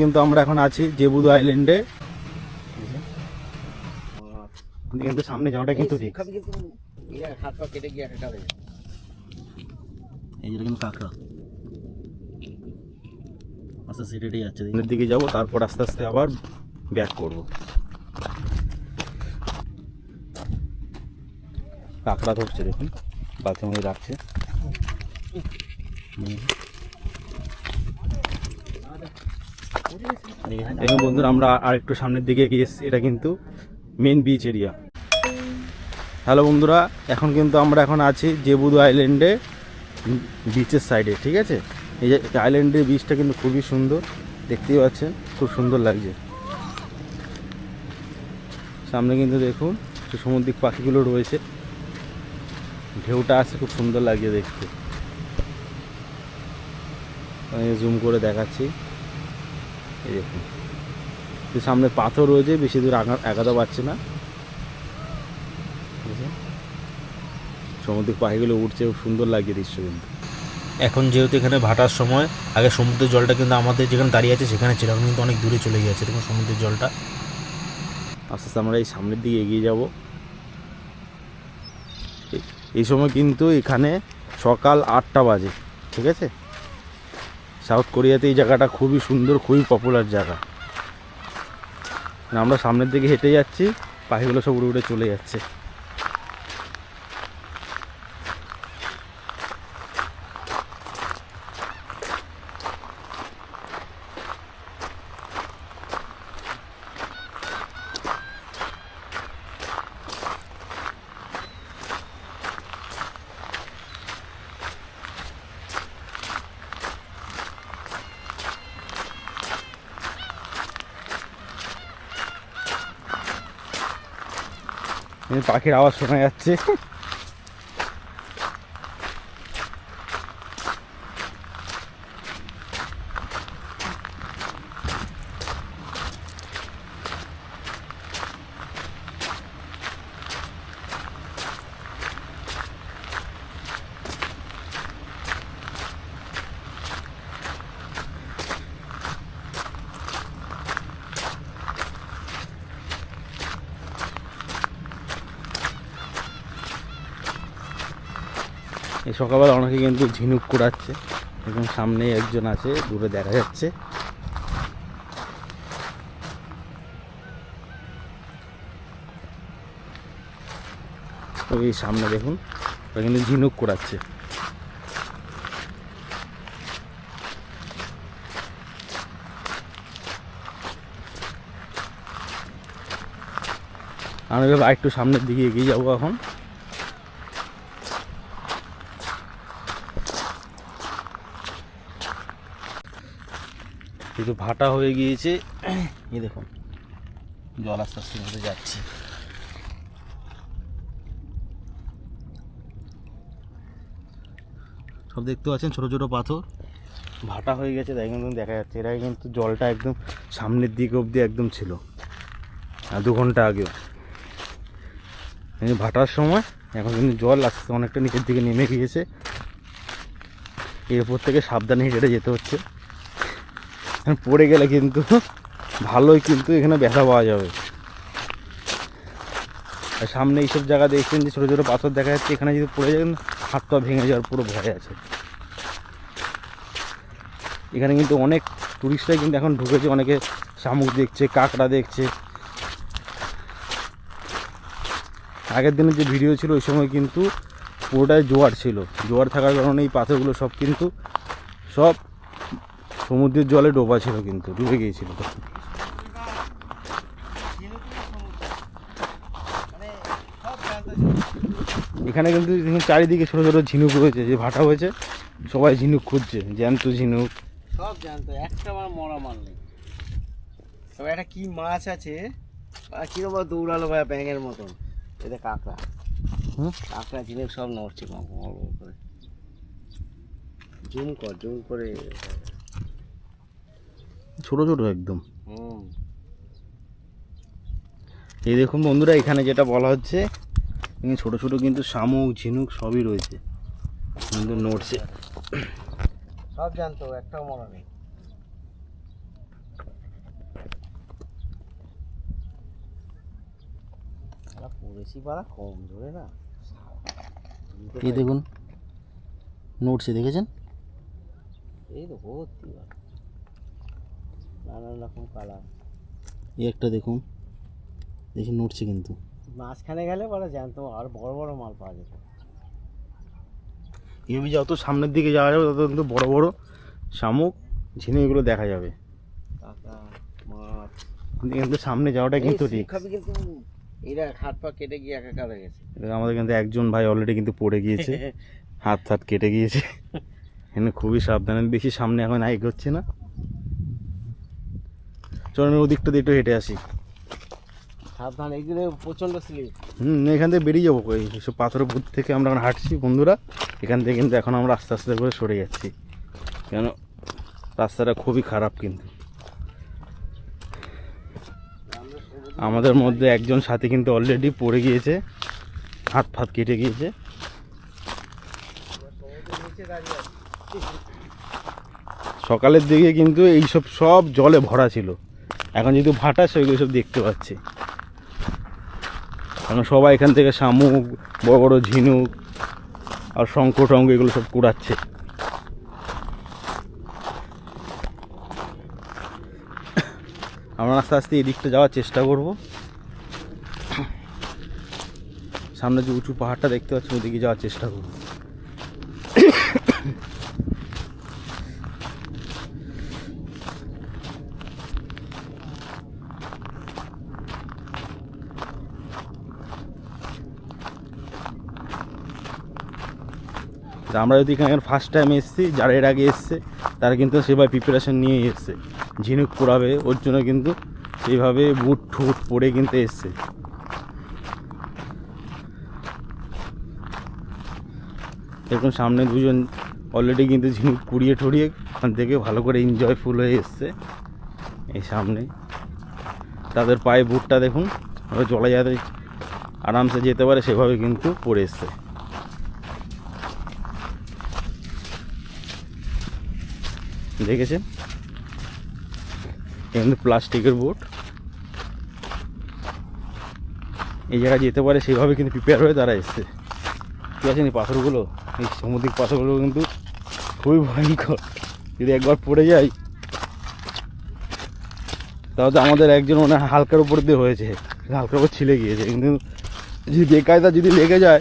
কিন্তু আমরা এখন আছি জেবুদু আইল্যান্ডে। কিন্তু সামনে যাওয়াটা কিন্তু গিয়ে এই যেটা কিন্তু কাঁকড়া। আস্তে আস্তে হেঁটে হেঁটে যাচ্ছে। দিনের দিকে যাব তারপর আস্তে আস্তে আবার ব্যাক করব। কাঁকড়া ধরছে দেখুন বাথরুমে রাখছে। বন্ধুরা, আমরা আর একটু সামনের দিকে এগিয়ে এসেছি। এটা কিন্তু মেন বিচ এরিয়া হ্যালো বন্ধুরা, এখন কিন্তু আমরা এখন আছি জেবুদু আইল্যান্ডে বিচের সাইডে ঠিক আছে? এই যে আইল্যান্ডের বিচটা কিন্তু খুবই সুন্দর, দেখতেই পাচ্ছেন, খুব সুন্দর লাগছে। সামনে কিন্তু দেখুন সমুদ্রিক পাখিগুলো রয়েছে। ঢেউটা আছে খুব সুন্দর লাগছে দেখতে। জুম করে দেখাচ্ছি। এই দেখুন সামনে পাথর রয়েছে বেশি দূর আগা এগাতে পারছে না? সমুদ্রিক পাখিগুলো উঠছে সুন্দর লাগছে দৃশ্য কিন্তু। এখন যেহেতু এখানে ভাটার সময় আগে সমুদ্রের জলটা কিন্তু আমাদের যেখানে দাঁড়িয়ে আছে সেখানে ছিল। কিন্তু অনেক দূরে চলে গিয়েছে। দেখুন সমুদ্রের জলটা। আস্তে আস্তে আমরা এই সামনের দিকে এগিয়ে যাব। এই সময় কিন্তু এখানে সকাল আটটা বাজে। ঠিক আছে? সাউথ কোরিয়াতে এই জায়গাটা খুবই সুন্দর, খুবই পপুলার জায়গা। আমরা সামনের দিকে হেঁটে যাচ্ছি, পাখিগুলো সব উড়ে উড়ে চলে যাচ্ছে। পাখির আওয়াজ শোনা যাচ্ছে। এই সকালবেলা অনেকে কিন্তু ঝিনুক কুড়াচ্ছে এবং সামনে একজন আছে, দূরে দেখা যাচ্ছে। ওই সামনে দেখুন, ওরা কিন্তু ঝিনুক কুড়াচ্ছে। আমি এবার একটু সামনের দিকে এগিয়ে যাব এখন। কিন্তু ভাটা হয়ে গিয়েছে, এই দেখুন, জল আস্তে আস্তে মধ্যে যাচ্ছে। সব দেখতে পাচ্ছেন ছোট ছোট পাথর। ভাটা হয়ে গেছে, তাই কিন্তু দেখা যাচ্ছে। এর আগে কিন্তু জলটা একদম সামনের দিকে অবধি একদম ছিল, আর দু ঘণ্টা আগেও। ভাটার সময়, এখন কিন্তু জল আস্তে অনেকটা নিচের দিকে নেমে গিয়েছে। এরপর থেকে সাবধানে হেঁটে যেতে হচ্ছে। পড়ে গেলে কিন্তু ভালোই কিন্তু এখানে ব্যথা পাওয়া যাবে। আর সামনে এইসব জায়গা দেখছেন যে ছোটো ছোটো পাথর দেখা যাচ্ছে, এখানে যদি পড়ে যাবেন হাত পা ভেঙে যাওয়ার পুরো ভয় আছে। এখানে কিন্তু অনেক টুরিস্টরাই কিন্তু এখন ঢুকেছে, অনেকে শামুক দেখছে, কাঁকড়া দেখছে। আগের দিনের যে ভিডিও ছিল, ওই সময় কিন্তু পুরোটাই জোয়ার ছিল। জোয়ার থাকার কারণে এই পাথরগুলো সব কিন্তু সব সমুদ্রের জলে ডোবা ছিল কিন্তু ডুবে গিয়েছিল তখন। এখানে কিন্তু চারিদিকে ছোটো ছোটো ঝিনুক রয়েছে যে ভাটা হয়েছে সবাই ঝিনুক খুঁজছে জ্যান্ত ঝিনুক। সব জ্যান্ত একটা আমার মরা মাল নেই তবে একটা কি মাছ আছে কীরকম দৌড়ালো ভাই ব্যাঙের মতন। এটা কাঁকড়া। কাঁকড়া ঝিনুক সব নড়ছে করে। জুম কর জুম করে। ছোট ছোট একদম। এই দেখুন বন্ধুরা এখানে যেটা বলা হচ্ছে ছোট ছোট কিন্তু শামুক ঝিনুক সবই রয়েছে। কিন্তু নড়ছে। সব জানতো একটাও মনে নেই। কম না। দেখুন নোটসে দেখেছেন? এই তো ভর্তি নানান রকম কালার এই একটা দেখুন। দেখি নড়ছে কিন্তু। মাঝখানে গেলে পরে জ্যান্ত আর বড় বড় মাল পাওয়া যেত। এভাবে যত সামনের দিকে যাওয়া যাবে তত কিন্তু বড় বড় শামুক ঝিনুক এগুলো দেখা যাবে। মাছ। কিন্তু সামনে যাওয়াটা কিন্তু ঠিক। এরা হাত পা কেটে গিয়ে একাকার হয়ে গেছে আমাদের কিন্তু একজন ভাই অলরেডি কিন্তু পড়ে গিয়েছে। হাত হাত কেটে গিয়েছে। এখানে খুবই সাবধানে। বেশি সামনে এখন আই হচ্ছে না। চলুন ওদিকটা দিয়ে একটু হেঁটে আসি। সাবধান স্লিপ। হুম এখান থেকে বেরিয়ে যাব এসব পাথরের থেকে আমরা এখন হাঁটছি বন্ধুরা। এখান থেকে কিন্তু এখন আমরা আস্তে আস্তে করে সরে যাচ্ছি। কেন? রাস্তাটা খুবই খারাপ কিন্তু। আমাদের মধ্যে একজন সাথী কিন্তু অলরেডি পড়ে গিয়েছে। হাত ফাত কেটে গিয়েছে। সকালের দিকে কিন্তু এইসব সব জলে ভরা ছিল। এখন যেহেতু ভাটা সেগুলো সব দেখতে পাচ্ছি। কারণ সবাই এখান থেকে শামুক বড় বড় ঝিনুক আর শঙ্খ টঙ্ক এগুলো সব কুড়াচ্ছে। আমরা আস্তে আস্তে এদিকটা যাওয়ার চেষ্টা করব। সামনে যে উঁচু পাহাড়টা দেখতে পাচ্ছি ওদিকে যাওয়ার চেষ্টা করব। তা আমরা যদি এখানে ফার্স্ট টাইম এসেছি, যারা এর আগে এসছে, তারা কিন্তু সেভাবে প্রিপারেশান নিয়ে এসছে। ঝিনুক পোড়াবে, ওর জন্য কিন্তু সেইভাবে বুট ঠুট পরে কিন্তু এসছে। দেখুন সামনে দুজন অলরেডি কিন্তু ঝিনুক কুড়িয়ে ঠুড়িয়ে ওখান থেকে ভালো করে এনজয়ফুল হয়ে এসছে। এই সামনে। তাদের পায়ে বুটটা দেখুন, ওরা জলে যাতে আরামসে যেতে পারে, সেভাবে কিন্তু পরে এসছে। দেখেছেন? এখানে প্লাস্টিকের বোট। এই জায়গায় যেতে পারে সেইভাবে কিন্তু প্রিপেয়ার হয়ে তারা এসছে। ঠিক আছে এই পাথরগুলো? এই সামুদ্রিক পাথরগুলো কিন্তু খুবই ভয়ঙ্কর। যদি একবার পড়ে যাই, তাহলে তো আমাদের একজন হয় হালকার উপর দিয়ে হয়েছে। হালকার উপর ছিলে গিয়েছে। কিন্তু যদি বেকায়দা যদি লেগে যায়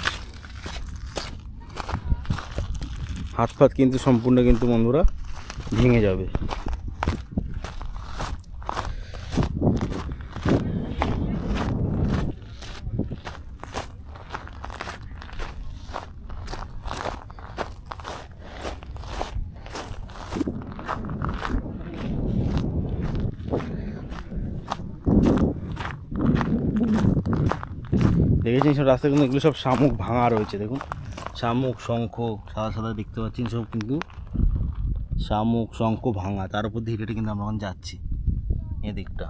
হাত ফাত কিন্তু সম্পূর্ণ কিন্তু বন্ধুরা ভেঙে যাবে। দেখেছেন সব রাস্তায় কিন্তু এগুলো সব শামুক ভাঙা রয়েছে, দেখুন। শামুক, শঙ্খ, সাদা সাদা দেখতে পাচ্ছেন সব কিন্তু। শামুক, শঙ্খ ভাঙা, তার উপর দিয়ে হেঁটে কিন্তু আমরা এখন যাচ্ছি। এদিকটা।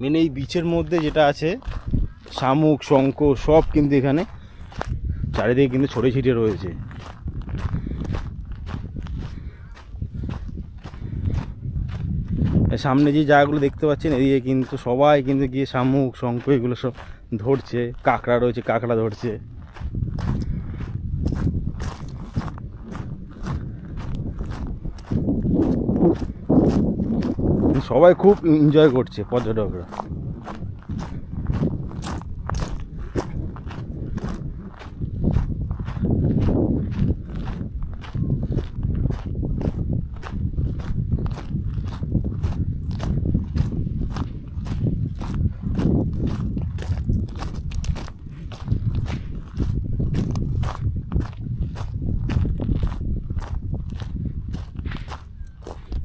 মেন এই বিচের মধ্যে যেটা আছে, শামুক, শঙ্খ, সব কিন্তু এখানে চারিদিকে কিন্তু ছড়িয়ে ছিটিয়ে রয়েছে। সামনে যে জায়গাগুলো দেখতে পাচ্ছেন, এদিকে কিন্তু সবাই কিন্তু গিয়ে শামুক, শঙ্খ এগুলো সব ধরছে, কাঁকড়া রয়েছে, কাঁকড়া ধরছে। সবাই খুব এনজয় করছে পর্যটকরা।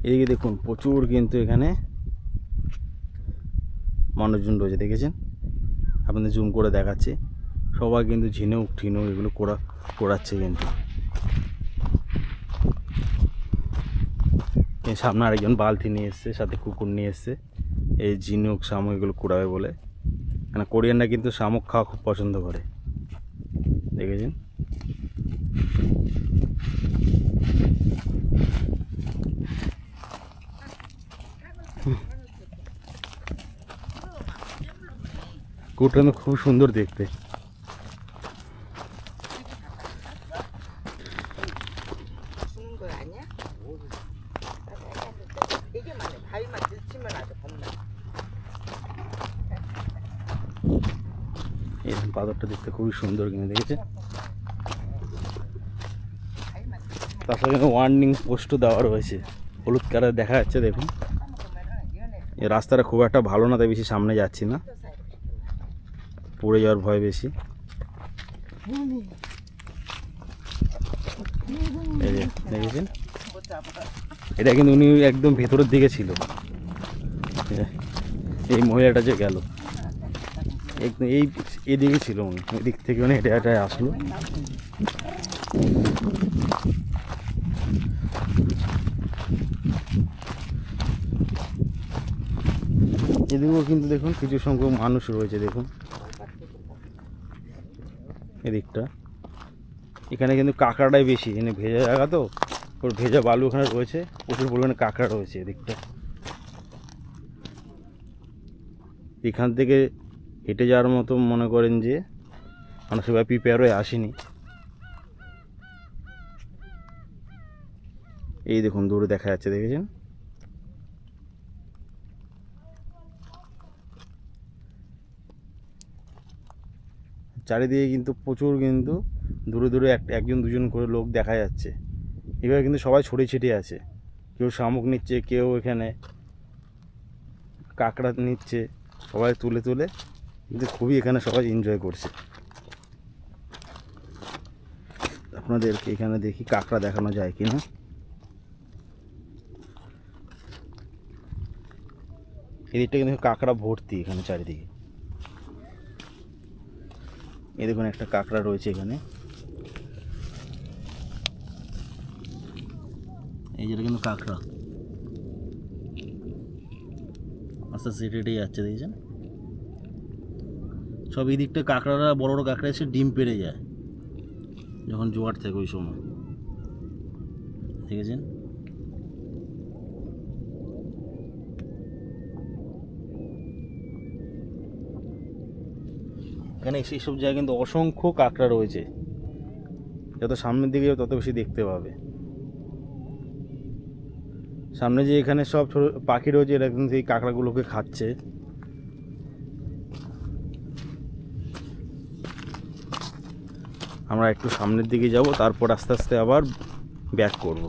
এদিকে দেখুন, প্রচুর কিন্তু এখানে মানুষজন রয়েছে, দেখেছেন? আপনাদের জুম করে দেখাচ্ছে। সবাই কিন্তু ঝিনুক ঠিনুক এগুলো করা, করাচ্ছে কিন্তু। সামনে আরেকজন বালতি নিয়ে এসছে, সাথে কুকুর নিয়ে এসছে। এই ঝিনুক, শামুক এগুলো কুড়াবে বলে। মানে কোরিয়ানরা কিন্তু শামুক খাওয়া খুব পছন্দ করে। দেখেছেন? কুকুরটা কিন্তু খুব সুন্দর দেখতে। এরকম পাথরটা দেখতে খুবই সুন্দর কিনে দেখেছে তাছাড়া কিন্তু ওয়ার্নিং পোস্টও দেওয়া রয়েছে। হলুদ কালার দেখা যাচ্ছে, দেখুন। রাস্তাটা খুব একটা ভালো না, তাই বেশি সামনে যাচ্ছি না। পড়ে যাওয়ার ভয় বেশি। দেখেছেন? এটা কিন্তু উনি একদম ভেতরের দিকে ছিল। এই মহিলাটা যে গেল। একদম এই এদিকে ছিল উনি। এদিক থেকে উনি এটা আসলো। এদিকেও কিন্তু দেখুন কিছু সংখ্যক মানুষ রয়েছে, দেখুন। এদিকটা। এখানে কিন্তু কাঁকড়াটাই বেশি, এখানে ভেজা জায়গা তো, ওর ভেজা বালু ওখানে রয়েছে, প্রচুর পরিমাণে কাঁকড়া রয়েছে এদিকটা। এখান থেকে হেঁটে যাওয়ার মতো মনে করেন যে, আমরা সেভাবে প্রিপেয়ার হয়ে আসিনি। এই দেখুন, দূরে দেখা যাচ্ছে, দেখেছেন? চারিদিকে কিন্তু প্রচুর কিন্তু দূরে দূরে এক, একজন দুজন করে লোক দেখা যাচ্ছে। এবার কিন্তু সবাই ছড়িয়ে ছিটিয়ে আছে। কেউ শামুক নিচ্ছে, কেউ এখানে কাঁকড়া নিচ্ছে, সবাই তুলে তুলে কিন্তু খুবই এখানে সবাই এনজয় করছে। আপনাদেরকে এখানে দেখি কাঁকড়া দেখানো যায় কি না এদিকটা কিন্তু কাঁকড়া ভর্তি এখানে চারিদিকে। এই দেখুন একটা কাঁকড়া রয়েছে এখানে। এই যেটা কিন্তু কাঁকড়া। আস্তে আস্তে হেঁটে যাচ্ছে, দেখেছেন? সব এই দিকটা কাঁকড়ারা, বড় বড় কাঁকড়া এসে ডিম পেড়ে যায়, যখন জোয়ার থাকে ওই সময়। দেখেছেন? এখানে সেই সব জায়গায় কিন্তু অসংখ্য কাঁকড়া রয়েছে। যত সামনের দিকে তত বেশি দেখতে পাবে। সামনে যে এখানে সব ছোট পাখি রয়েছে, এরা কিন্তু এই কাঁকড়াগুলোকে খাচ্ছে। আমরা একটু সামনের দিকে যাব, তারপর আস্তে আস্তে আবার ব্যাক করব।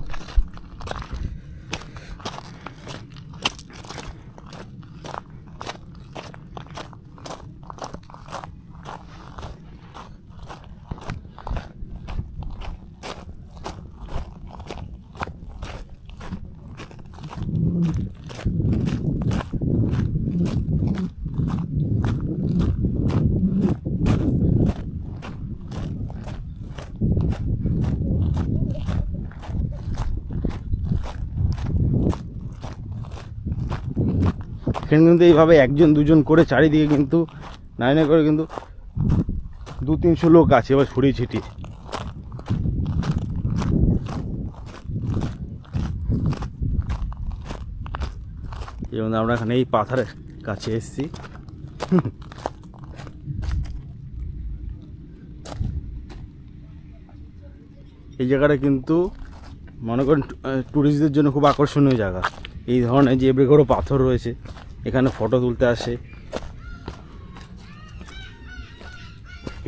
এখানে কিন্তু এইভাবে একজন, দুজন করে চারিদিকে কিন্তু, নাই না করে কিন্তু দু তিনশো লোক আছে, এবার ছড়িয়ে ছিটিয়ে। যেমন আমরা এখানে এই পাথারের কাছে এসেছি। এই জায়গাটা কিন্তু, মনে করেন ট্যুরিস্টদের জন্য খুব আকর্ষণীয় জায়গা। এই ধরনের যে বেগরো পাথর রয়েছে এখানে ফটো তুলতে আসে।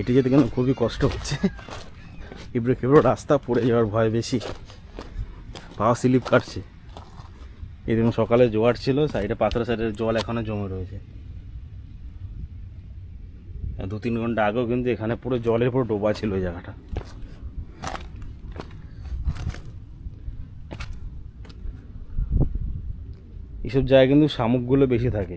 এটি যেতে কিন্তু খুবই কষ্ট হচ্ছে। ইবড়ে খেবড়ো রাস্তা পড়ে যাওয়ার ভয় বেশি। পা স্লিপ কাটছে। এই দেখুন সকালে জোয়ার ছিল, সাইডে পাথরের সাইডে জল এখনও জমে রয়েছে। দু তিন ঘণ্টা আগেও কিন্তু এখানে পুরো জলের পুরো ডোবা ছিল ওই জায়গাটা। এইসব জায়গায় কিন্তু শামুকগুলো বেশি থাকে।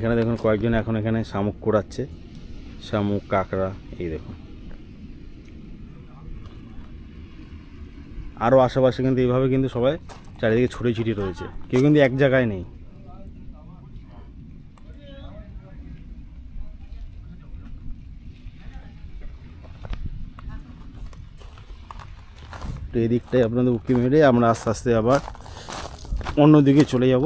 এখানে দেখুন কয়েকজন এখন এখানে শামুক কোড়াচ্ছে। শামুক, কাঁকড়া, এই দেখুন। আরও আশেপাশে কিন্তু এইভাবে কিন্তু সবাই চারিদিকে ছুটে ছিটি রয়েছে। কেউ কিন্তু এক জায়গায় নেই। তো এদিকটাই আপনাদের উকি মেরে আমরা আস্তে আস্তে আবার অন্যদিকে চলে যাব।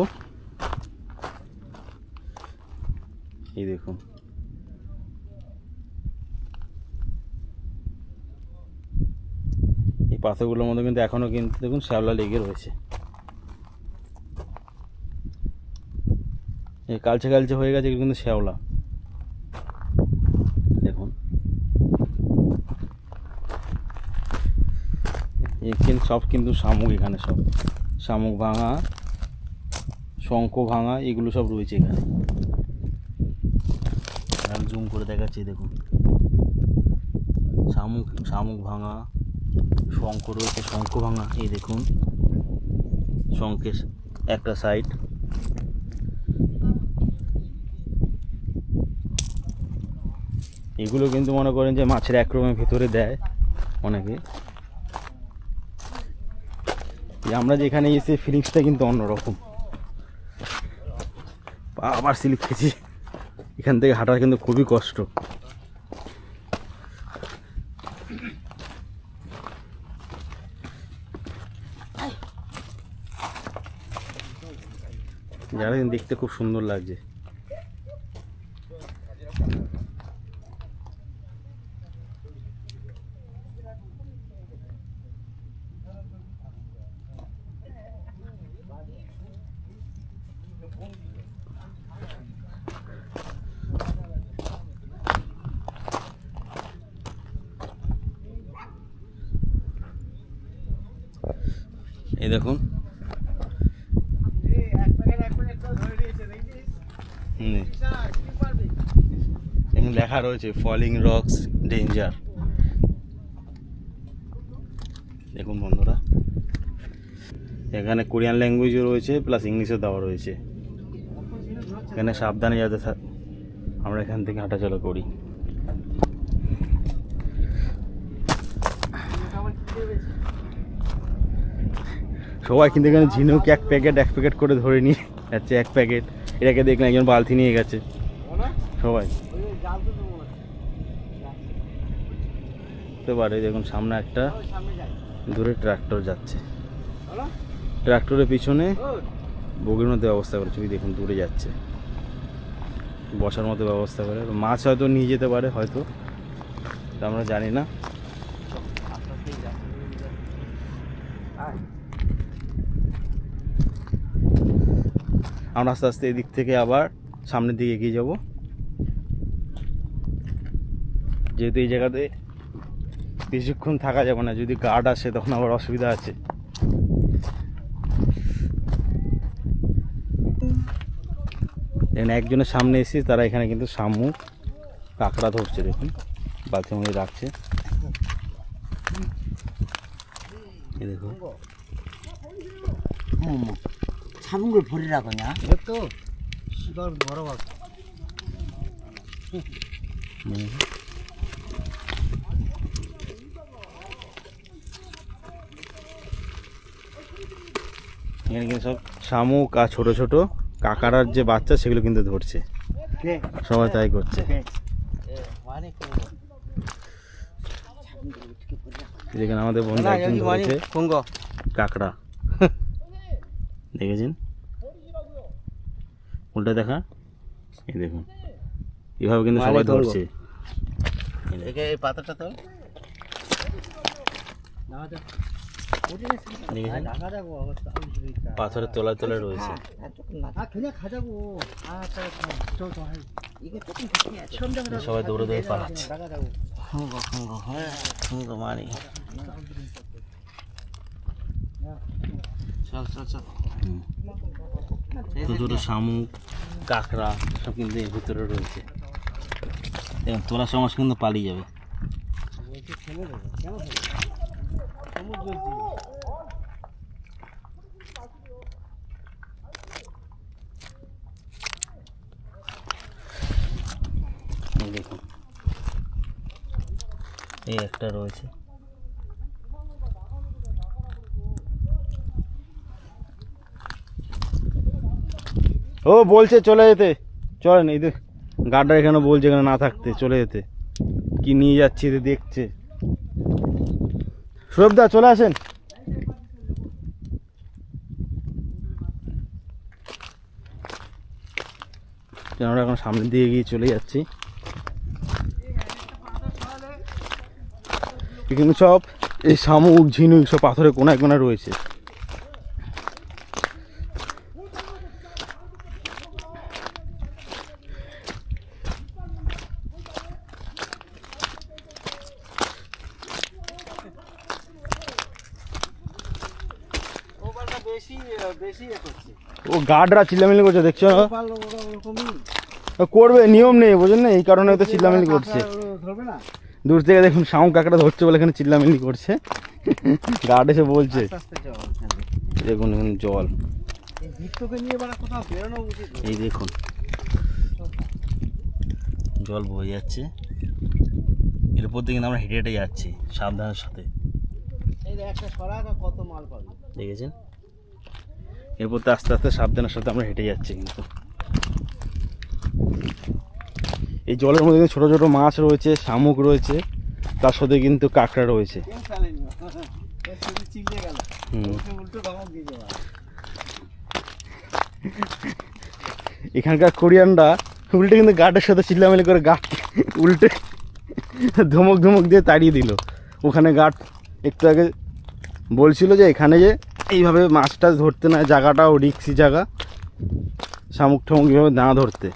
পাথরগুলোর মধ্যে কিন্তু এখনও কিন্তু দেখুন শ্যাওলা লেগে রয়েছে। এই কালচে কালচে হয়ে গেছে কিন্তু শ্যাওলা। দেখুন। সব কিন্তু শামুক এখানে সব। শামুক ভাঙা, শঙ্খ ভাঙা, এগুলো সব রয়েছে এখানে। জুম করে দেখাচ্ছি, দেখুন। শামুক শামুক ভাঙা। শঙ্খ রয়েছে, শঙ্খ ভাঙা, এই দেখুন। শঙ্খের একটা সাইড এগুলো কিন্তু মনে করেন যে মাছের একরমের ভেতরে দেয় অনেকে। আমরা যেখানে এসে ফিলিংসটা কিন্তু অন্যরকম। আবার স্লিপ খেয়েছি। এখান থেকে হাঁটা কিন্তু খুবই কষ্ট। কিন্তু দেখতে খুব সুন্দর লাগছে এই দেখুন লেখা রয়েছে ফলিং রক্স ডেঞ্জার দেখুন বন্ধুরা, এখানে কোরিয়ান ল্যাঙ্গুয়েজও রয়েছে প্লাস ইংলিশও দেওয়া রয়েছে। এখানে সাবধানে যাতে আমরা এখান থেকে হাঁটাচলা করি। সবাই কিন্তু এখানে ঝিনুক এক প্যাকেট এক প্যাকেট করে ধরে নিয়ে যাচ্ছে, এক প্যাকেট। এটাকে দেখলাম একজন বালতি নিয়ে গেছে। সবাই। পারে দেখুন সামনে একটা দূরে ট্রাক্টর যাচ্ছে। ট্রাক্টরের পিছনে বগির মধ্যে ব্যবস্থা করেছে ওই দেখুন দূরে যাচ্ছে। বসার মতো ব্যবস্থা করে। মাছ হয়তো নিয়ে যেতে পারে হয়তো। তা আমরা জানি না। আমরা আস্তে আস্তে এদিক থেকে আবার সামনের দিকে এগিয়ে যাব। যেহেতু এই জায়গাতে বেশিক্ষণ থাকা যাবে না, যদি গার্ড আসে তখন আবার অসুবিধা আছে। এখানে একজনের সামনে এসে তারা এখানে কিন্তু শামুক কাঁকড়া ধরছে, দেখুন। মধ্যে রাখছে। দেখুন। 잡은 걸 버리라고 하냐? 이것도 시간 뭐라고 হুম। এখানে কিন্তু সব শামুক আর ছোট ছোট কাকারার যে বাচ্চা সেগুলো কিন্তু ধরছে 네. সবাই তাই করছে 많이 큰 거. যেখানে আমাদের বন্ধু 하나 একজন 여기 많이 ধরেছে 큰 거. কাঁকড়া দেখেছেন? উল্টা দেখা? এই দেখুন। এভাবে কিন্তু সবাই ধরছে। এই পাতাটা তো। পাথরের তলায় তলায় রয়েছে। সবাই দৌড়ে দৌড়ে পালাচ্ছে। হ্যাঁ, হ্যাঁ, হ্যাঁ, মারি চল চল চল। ছোটো ছোটো শামুক, কাঁকড়া, সব কিন্তু এর ভিতরে রয়েছে। এবং তোলা সমাজ কিন্তু পালিয়ে যাবে। দেখুন। এই একটা রয়েছে। ও, বলছে চলে যেতে। চলেন, এই গার্ডার এখানে বলছে এখানে না থাকতে, চলে যেতে। কি নিয়ে যাচ্ছি এতে দেখছে। সৌরভদা চলে আসেন। আমরা এখন সামনের দিকে গিয়ে চলে যাচ্ছি। এখানে সব এই শামুক, ঝিনুক সব পাথরের কোনায় কোনায় রয়েছে ওপারটা বেশি বেশি এ করছে ও গার্ডরা চিল্লামিল্লি করছে দেখছ? করবে নিয়ম নেই বোঝেন না এই কারণে তো চিল্লামিল্লি করছে। দূর থেকে দেখুন শামুক কাকড়া ধরছে বলে এখানে চিল্লামিল্লি করছে। গার্ড এসে বলছে দেখুন এখন জল। এই দেখুন জল বয়ে যাচ্ছে। এর উপর দিয়ে আমরা হেঁটে হেঁটে যাচ্ছি সাবধানের সাথে। দেখেছেন? এরপর তো আস্তে আস্তে সাবধানের সাথে আমরা হেঁটে যাচ্ছি কিন্তু। এই জলের মধ্যে ছোটো ছোটো মাছ রয়েছে শামুক রয়েছে তার সাথে কিন্তু কাঁকড়া রয়েছে। এখানকার কোরিয়ানরা উল্টে কিন্তু গার্ডের সাথে চিল্লামিলি করে গার্ড উল্টে ধমক ধমক দিয়ে তাড়িয়ে দিল। ওখানে গার্ড একটু আগে বলছিল যে এখানে যে এইভাবে মাছ টাছ ধরতে না জায়গাটাও রিক্সি জায়গা। শামুক ঠামুক এইভাবে না ধরতে।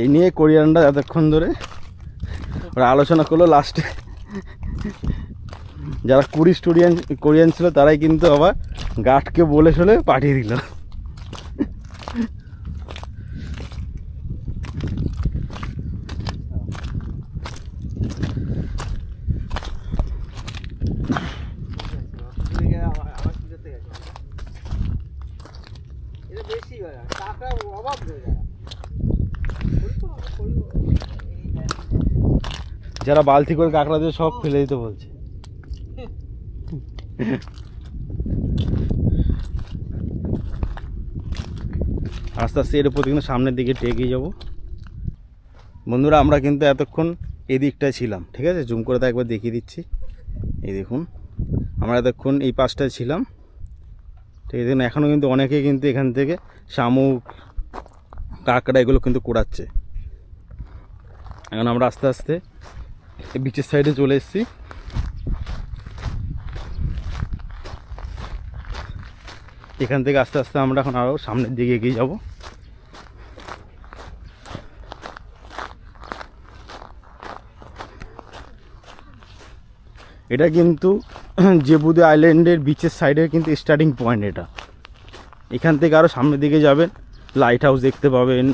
এই নিয়ে কোরিয়ানরা এতক্ষণ ধরে ওরা আলোচনা করল লাস্টে। যারা কুড়ি স্টুডিয়ান, কোরিয়ান ছিল তারাই কিন্তু আবার গার্ডকে বলে শুলে পাঠিয়ে দিল এদিকে আবার আবার কি করতে গেছে এটা বেশি হয় টাকা অভাব হয়ে যায় যারা বালতি করে কাঁকড়া দিয়ে সব ফেলে দিতে বলছে। আস্তে আস্তে এর উপর কিন্তু সামনের দিকে টেকে যাব। বন্ধুরা, আমরা কিন্তু এতক্ষণ এদিকটায় ছিলাম, ঠিক আছে? জুম করে তো একবার দেখিয়ে দিচ্ছি। এই দেখুন, আমরা এতক্ষণ এই পাশটায় ছিলাম। ঠিক দেখুন এখনও কিন্তু অনেকে কিন্তু এখান থেকে শামুক, কাঁকড়া এগুলো কিন্তু কুড়াচ্ছে। এখন আমরা আস্তে আস্তে বিচের সাইডে চলে এসেছি। এখান থেকে আস্তে আস্তে আমরা এখন আরও সামনের দিকে এগিয়ে যাব। এটা কিন্তু জেবুদে আইল্যান্ডের বিচের সাইডে কিন্তু স্টার্টিং পয়েন্ট এটা। এখান থেকে আরও সামনের দিকে যাবেন লাইট হাউস দেখতে পাবেন,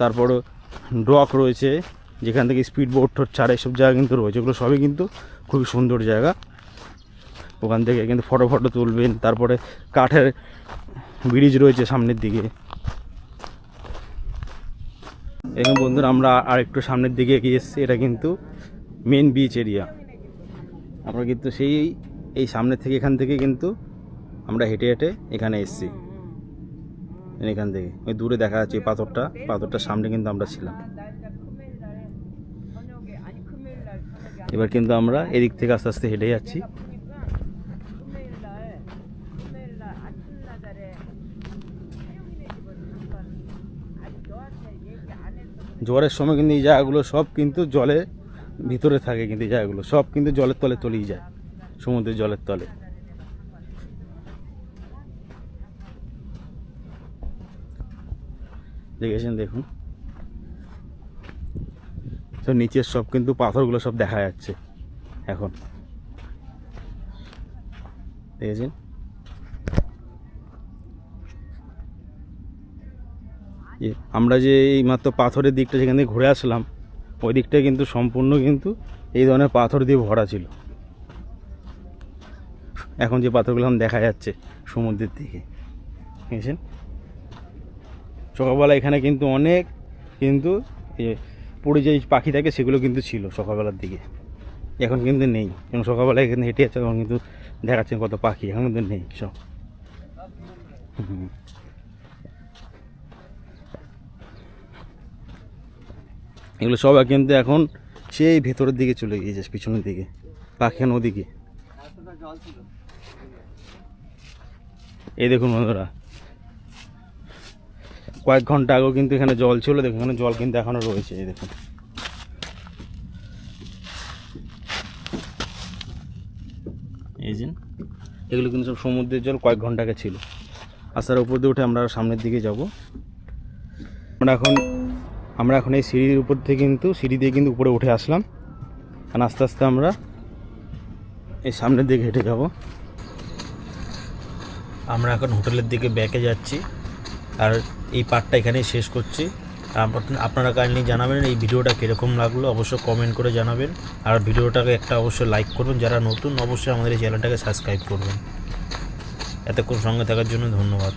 তারপর ডক রয়েছে। যেখান থেকে স্পিড বোট ছাড়া এসব জায়গা কিন্তু রয়েছে। ওগুলো সবই কিন্তু খুবই সুন্দর জায়গা। ওখান থেকে কিন্তু ফটো ফটো তুলবেন। তারপরে কাঠের ব্রিজ রয়েছে সামনের দিকে। এখন বন্ধুরা, আমরা আর একটু সামনের দিকে এগিয়ে এসেছি। এটা কিন্তু মেন বিচ এরিয়া আমরা কিন্তু সেই এই সামনের থেকে এখান থেকে কিন্তু আমরা হেঁটে হেঁটে এখানে এসেছি। এখান থেকে। ওই দূরে দেখা যাচ্ছে পাথরটা। পাথরটার সামনে কিন্তু আমরা ছিলাম। এবার কিন্তু আমরা এদিক থেকে আস্তে আস্তে হেঁটে যাচ্ছি। জোয়ারের সময় কিন্তু এই জায়গাগুলো সব কিন্তু জলে ভিতরে থাকে কিন্তু এই জায়গাগুলো। সব কিন্তু জলের তলে তলেই যায়, সমুদ্রের জলের তলে। দেখেছেন, দেখুন। তো নিচের সব কিন্তু পাথরগুলো সব দেখা যাচ্ছে এখন। দেখেছেন? আমরা যে এই মাত্র পাথরের দিকটা যেখান থেকে ঘুরে আসলাম, ওই দিকটা কিন্তু সম্পূর্ণ কিন্তু এই ধরনের পাথর দিয়ে ভরা ছিল। এখন যে পাথরগুলো দেখা যাচ্ছে সমুদ্রের দিকে। দেখেছেন? সকালবেলা এখানে কিন্তু অনেক কিন্তু পড়ে যে পাখি থাকে সেগুলো কিন্তু ছিল সকালবেলার দিকে। এখন কিন্তু নেই। এবং সকালবেলা এখানে হেঁটে আছে এবং কিন্তু দেখাচ্ছেন কত পাখি। এখন কিন্তু নেই সব। এগুলো সব কিন্তু এখন সেই ভেতরের দিকে চলে গিয়েছে, পিছনের দিকে। পাখি নদীকে। এই দেখুন বন্ধুরা কয়েক ঘণ্টা আগেও কিন্তু এখানে জল ছিল, দেখুন, এখানে জল কিন্তু এখনও রয়েছে, এই দেখুন। এই যে, এগুলো কিন্তু সব সমুদ্রের জল, কয়েক ঘণ্টা আগে ছিল। আসার উপর দিয়ে উঠে আমরা সামনের দিকে যাব। আমরা এখন আমরা এখন এই সিঁড়ির উপর থেকে কিন্তু, সিঁড়ি দিয়ে কিন্তু উপরে উঠে আসলাম। কারণ আস্তে আস্তে আমরা এই সামনের দিকে হেঁটে যাব। আমরা এখন হোটেলের দিকে ব্যাকে যাচ্ছি। আর এই পার্টটা এখানেই শেষ করছি। আপনারা কাইন্ডলি জানাবেন এই ভিডিওটা কীরকম লাগল, অবশ্যই কমেন্ট করে জানাবেন। আর ভিডিওটাকে একটা অবশ্যই লাইক করবেন। যারা নতুন, অবশ্যই আমাদের এই চ্যানেলটাকে সাবস্ক্রাইব করবেন। এতক্ষণ সঙ্গে থাকার জন্য ধন্যবাদ।